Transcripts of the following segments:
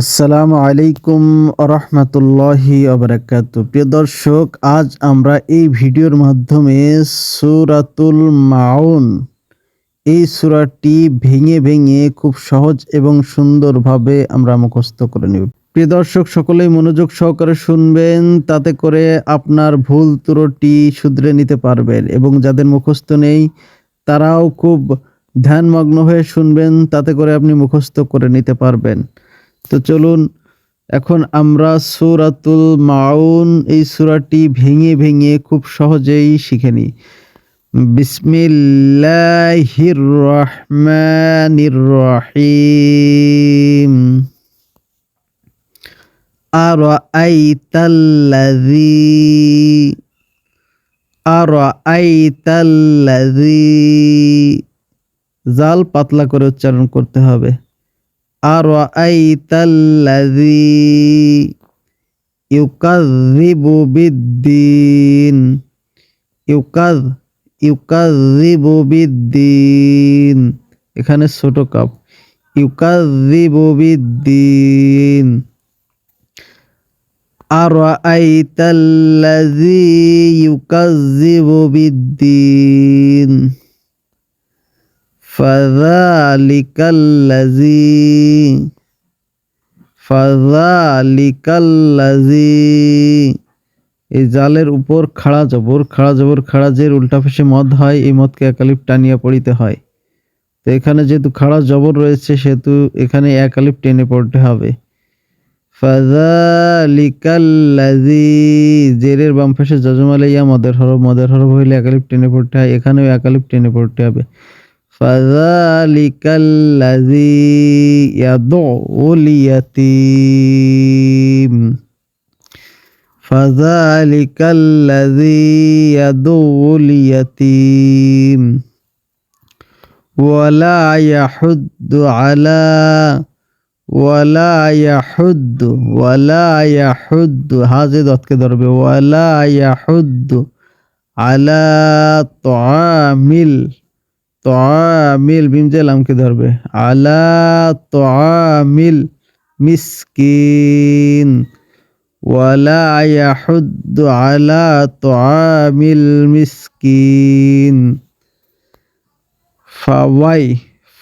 আসসালামু আলাইকুম রহমতুল্লাহি আবরাকাত প্রিয় দর্শক, আজ আমরা এই ভিডিওর মাধ্যমে সুরাতুল মাউন, এই সুরাটি ভেঙে ভেঙে খুব সহজ এবং সুন্দরভাবে আমরা মুখস্থ করে নেব। প্রিয় দর্শক, সকলেই মনোযোগ সহকারে শুনবেন, তাতে করে আপনার ভুল ত্রুটি শুধরে নিতে পারবেন এবং যাদের মুখস্থ নেই, তারাও খুব ধ্যানমগ্ন হয়ে শুনবেন, তাতে করে আপনি মুখস্থ করে নিতে পারবেন। তো চলুন, এখন আমরা সুরাতুল মাউন এই সুরাটি ভেঙে ভেঙে খুব সহজেই শিখে নিই। বিসমিল্লাহির রহমানির রহিম আরাআইতাল্লাযী আরাআইতাল্লাযী। জাল পাতলা করে উচ্চারণ করতে হবে। আরাআইতাল্লাযী ইউকাযযিবু বিদ্দিন ইউকায ইউকাযযিবু বিদ্দিন এখানে ছোট কাপ ইউকাযযিবু বিদ্দিন আরাআইতাল্লাযী ইউকাযযিবু বিদ্দিন ফাযালিকাল্লাযী ফাযালিকাল্লাযী এই জালের উপর খাড়া জবর খাড়া জবর, খাড়া জের, উল্টা পাশে মদ হয়, এই মদকে একালিপ টানিয়া পড়িতে হয়। তো এখানে যেহেতু খাড়া জবর রয়েছে, সেহেতু এখানে একালিপ টেনে পড়তে হবে। ফাযালিকাল্লাযী জেরের বাম পাশে জজমালে ইয়া মদের হরফ মদের হরফ হইলে একালিপ টেনে পড়তে হয়, এখানেও একালিপ টেনে পড়তে হবে। ফাযালিকাল্লাযী ইয়াদউল ইয়াতীম ফাযালিকাল্লাযী ইয়াদউল ইয়াতীম ওয়ালা ইয়াহুদ্দু আলা ওয়ালা ইয়াহুদ্দু ওয়ালা ইয়াহুদ্দু হাজে দতকে ধরবে ওয়ালা ইয়াহুদ্দু আলা তাআমিল তামিল বিমজে লামকে ধরবে। আলা তামিল মিসকিন মিসকিন। ফাওয়াই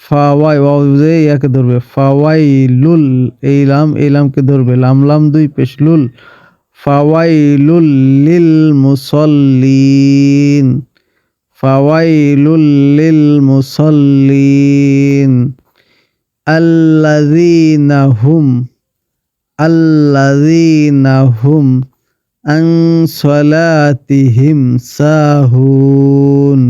ফাওয়াই ইয়াকে ধরবে। ফাওয়াই লুল এই লাম, এই লামকে ধরবে। লাম লাম দুই পেশ, লুল। ফাওয়াই লুল লিল মুসল্লিন। ফাওয়াইলুল লিল মুসাল্লিন আল্লাযীনা হুম আল্লাযীনা হুম আন সালাতিহিম সাহুন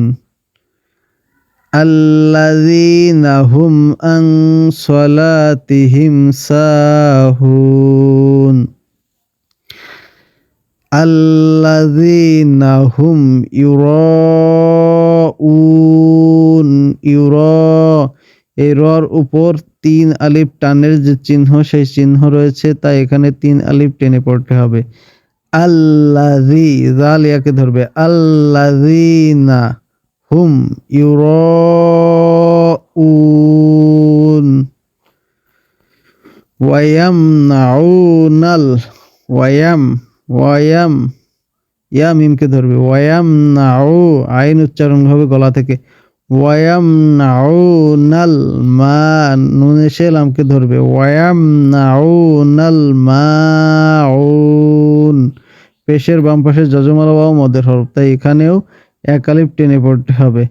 আল্লাযীনা হুম আন সালাতিহিম সাহুন আল্লাযীনা হুম এই রর উপর তিন আলিফ টানের যে চিহ্ন, সেই চিহ্ন রয়েছে তাই এখানে তিন আলিফ টেনে পড়তে হবে। আল্লাযী জাল ইয়াকে ধরবে। আল্লাযীনা হুম ইউরাউন ওয়ায়ামনাউনাল, ওয়ায়াম ওয়ায়াম ইয়া মিমকে ধরবে। ওয়ায়াম নাও আইন উচ্চারণ হবে গলা থেকে। ওয়ায়াম নাউনাল মা, নুনে সেলামকে ধরবে। ওয়ায়াম নাউনাল মাউন। পেশের বাম পাশে যজমাল ওয়াও মদের হরফ, তাই এখানেও একালিপ টেনে পড়তে হবে।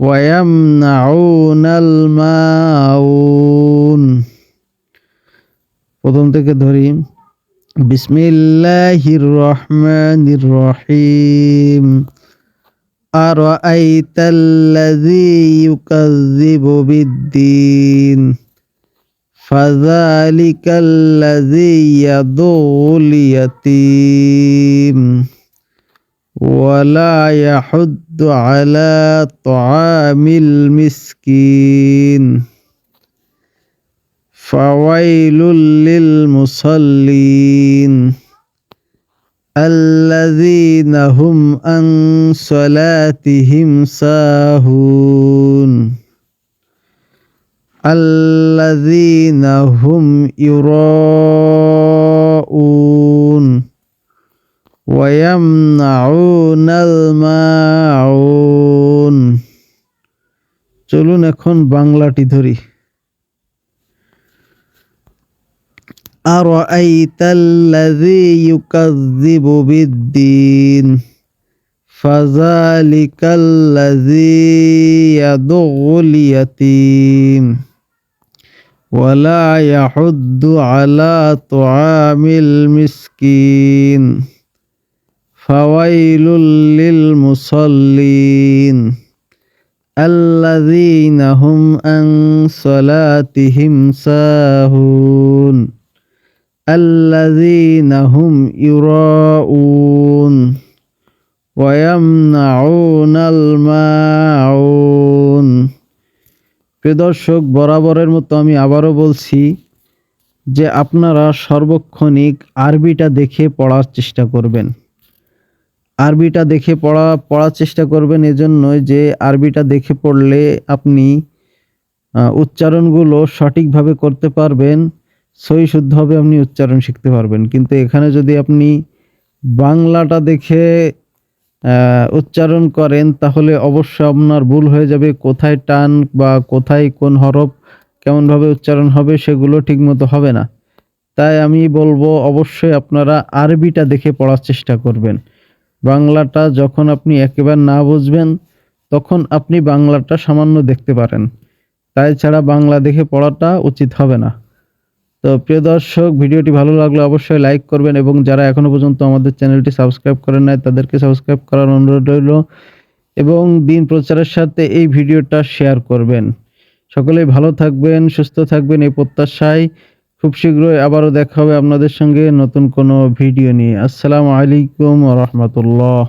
ওয়ায়াম নাউনাল মাউন। প্রথম থেকে ধরি। বিসমিল্লাহির রহমানির রহিম। أرأيت الذي يكذب بالدين؟ فذلك الذي يدعو اليتيم. ولا يحض على طعام المسكين. فويل للمصلين. الذين هم عن صلاتهم ساهون الذين الذين هم يراءون ويمنعون الماعون চলুন এখন বাংলাটি ধরি أرأيت الذي يكذب بالدين فذلك الذي يدغ اليتيم ولا يحض على طعام المسكين فويل للمصلين الذين هم عن صلاتهم ساهون الذين هم يراءون ويمنعون الماعون প্রিয় দর্শক বরাবরের মতো আমি আবারও বলছি যে আপনারা সর্বক্ষণিক আরবিটা দেখে পড়ার চেষ্টা করবেন আরবিটা দেখে পড়া পড়ার চেষ্টা করবেন এজন্যই যে আরবিটা দেখে পড়লে আপনি আহ, উচ্চারণগুলো সঠিকভাবে করতে পারবেন সই শুদ্ধভাবে আপনি উচ্চারণ শিখতে পারবেন। কিন্তু এখানে যদি আপনি বাংলাটা দেখে উচ্চারণ করেন, তাহলে অবশ্য আপনার ভুল হয়ে যাবে। কোথায় টান বা কোথায় কোন হরফ কেমনভাবে উচ্চারণ হবে সেগুলো ঠিকমতো হবে না। তাই আমি বলব, অবশ্যই আপনারা আরবিটা দেখে পড়ার চেষ্টা করবেন। বাংলাটা যখন আপনি একেবারে না বুঝবেন, তখন আপনি বাংলাটা সামান্য দেখতে পারেন। তাই ছাড়া বাংলা দেখে পড়াটা উচিত হবে না। তো প্রিয় দর্শক, ভিডিওটি ভালো লাগলে অবশ্যই লাইক করবেন এবং যারা এখনও পর্যন্ত আমাদের চ্যানেলটি সাবস্ক্রাইব করেন নাই, তাদেরকে সাবস্ক্রাইব করার অনুরোধ রইল এবং দিন প্রচারের সাথে এই ভিডিওটা শেয়ার করবেন। সকলেই ভালো থাকবেন, সুস্থ থাকবেন এই প্রত্যাশায়। খুব শীঘ্রই আবারও দেখা হবে আপনাদের সঙ্গে নতুন কোনো ভিডিও নিয়ে। আসসালামু আলাইকুম রহমতুল্লাহ।